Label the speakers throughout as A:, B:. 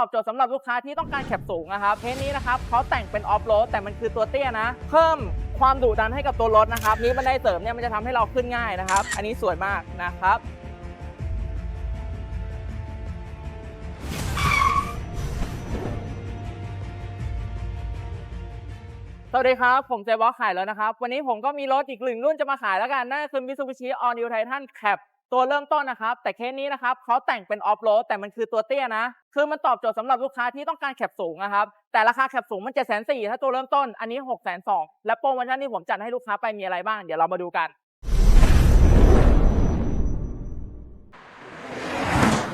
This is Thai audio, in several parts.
A: อบโจทย์สำหรับลูกค้าที่ต้องการแคปสูงนะครับเคสนี้นะครับเขาแต่งเป็นออฟโรดแต่มันคือตัวเตี้ยนะ เพิ่มความดุดันให้กับตัวรถนะครับนี้บันไดเสริมเนี่ยมันจะทำให้เราขึ้นง่ายนะครับ อันนี้สวยมากนะครับสวัสดีครับ ผมเจบอสขายแล้วนะครับ วันนี้ผมก็มีรถอีกหนึ่งรุ่นจะมาขายแล้วกันนั่นคือ Mitsubishi All New Titan Cap ตัวเริ่มต้นนะครับ แต่เคสนี้นะครับเขาแต่งเป็นออฟโรดแต่มันคือตัวเตี้ยนะ คือมันตอบโจทย์สำหรับลูกค้าที่ต้องการแคปสูงนะครับ แต่ราคาแคปสูงมัน7 4 0 0 0ถ้าตัวเริ่มต้นอันนี้6 2 0 0 0และโปรโมชั่นที่ผมจัดให้ลูกค้าไปมีอะไรบ้าง เดี๋ยวเรามาดูกัน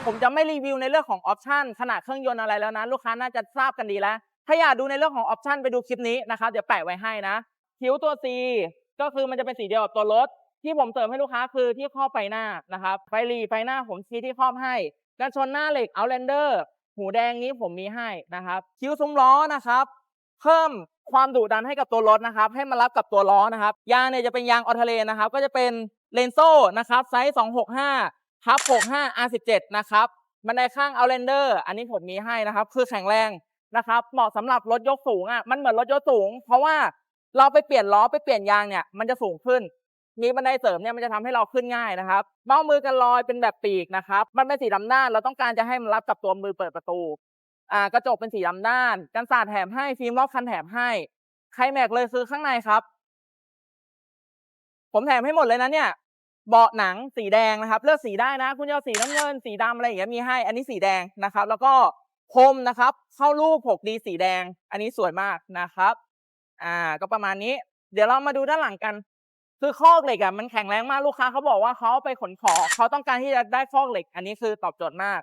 A: ผมจะไม่รีวิวในเรื่องของออปชันขนาดเครื่องยนต์อะไรแล้วนะ ลูกค้าน่าจะทราบกันดีแล้ว ถ้าอยากดูในเรื่องของออปชันไปดูคลิปนี้นะครับเดี๋ยวแปะไว้ให้นะคิ้วตัว C ก็คือมันจะเป็นสีเดียวกับตัวรถ ที่ผมเสริมให้ลูกค้าคือที่ครอบไฟหน้านะครับไฟหลีไฟหน้าผมชี้ที่ครอบให้กันชนหน้าเหล็ก Outlander หูแดงนี้ผมมีให้นะครับ คิ้วซุ้มล้อนะครับ เพิ่มความดุดันให้กับตัวรถนะครับ ให้มารับกับตัวล้อนะครับ ยางเนี่ยจะเป็นยางออเทเลนะครับ ก็จะเป็นเลนโซ่นะครับไซส์ 265ทับ65 R17 นะครับบันไดข้าง Outlander อันนี้ผมมีให้นะครับ คือแข็งแรงนะครับ เหมาะสำหรับรถยกสูงอะมันเหมือนรถยกสูง เพราะว่าเราไปเปลี่ยนล้อไปเปลี่ยนยางเนี่ยมันจะสูงขึ้น มีบันไดเสริมเนี่ยมันจะทำให้เราขึ้นง่ายนะครับเบ้ามือกันลอยเป็นแบบปีกนะครับ มันเป็นสีดำด้าน เราต้องการจะให้มันรับกับตัวมือเปิดประตู อ่ากระจกเป็นสีดำด้าน กันสาดแถมให้ฟิล์มรอบคันแถมให้ ใครแม็กเลยคือข้างในครับ ผมแถมให้หมดเลยนะเนี่ยเบาะหนังสีแดงนะครับ เลือกสีได้นะ คุณจะเอสีน้ำเงินสีดำอะไรอย่างเงี้ยมีให้ อันนี้สีแดงนะครับ แล้วก็พรมนะครับ เข้ารูป 6D สีแดง อันนี้สวยมากนะครับ อ่า ก็ประมาณนี้ เดี๋ยวเรามาดูด้านหลังกัน คือคอกเหล็กอะมันแข็งแรงมากลูกค้าเขาบอกว่าเขาไปขนของเขาต้องการที่จะได้คอกเหล็ก อันนี้คือตอบโจทย์มาก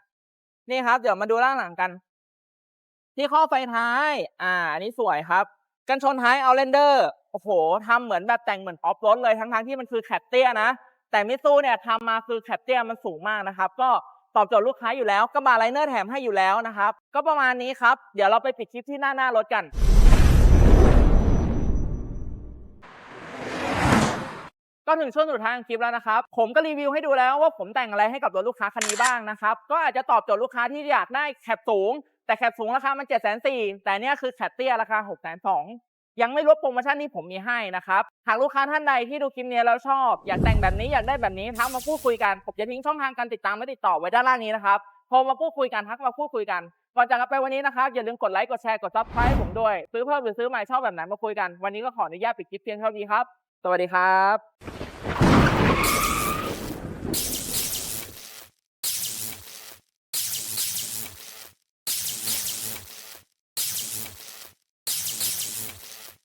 A: นี่ครับ เดี๋ยวมาดูด้านหลังกัน ที่ข้อไฟท้าย อ่า อันนี้สวยครับ กันชนท้ายเอาเลนเดอร์โอ้โหทำเหมือนแบบแต่งเหมือนออฟโรดเลยทั้งๆที่มันคือแคปเตียนะแต่มิซูเนี่ยทำมาคือแคปเตียมันสูงมากนะครับ ก็ตอบโจทย์ลูกค้าอยู่แล้วกระบะไลเนอร์แถมให้อยู่แล้วนะครับ ก็ประมาณนี้ครับ เดี๋ยวเราไปปิดคลิปที่หน้าหน้ารถกัน ก็ถึงช่วงสุดท้ายของคลิปแล้วนะครับ ผมก็รีวิวให้ดูแล้วว่าผมแต่งอะไรให้กับรถลูกค้าคันนี้บ้างนะครับ ก็อาจจะตอบโจทย์ลูกค้าที่อยากได้แคปสูง แต่แคปสูงราคามัน7 4 0 0 0แต่เนี่ยคือแคปเตี้ยราคา6 2 0 0 0ยังไม่รวมโปรโมชั่นที่ผมมีให้นะครับ หากลูกค้าท่านใดที่ดูคลิปนี้แล้วชอบ อยากแต่งแบบนี้อยากได้แบบนี้ทักมาพูดคุยกัน ผมจะทิ้งช่องทางการติดตามและติดต่อไว้ด้านล่างนี้นะครับโทรมาพูดคุยกันทักมาพูดคุยกัน ก่อนจากกันไปวันนี้นะครับ อย่าลืมกดไลค์กดแชร์กดซับสไครต์ผมด้วย ซื้อเพิ่มหรือซื้อใหม่ชอบแบบไหนมาคุยกัน วันนี้ก็ขออนุญาตปิดคลิปเพียงเท่านี้ครับ สวัสดีครับ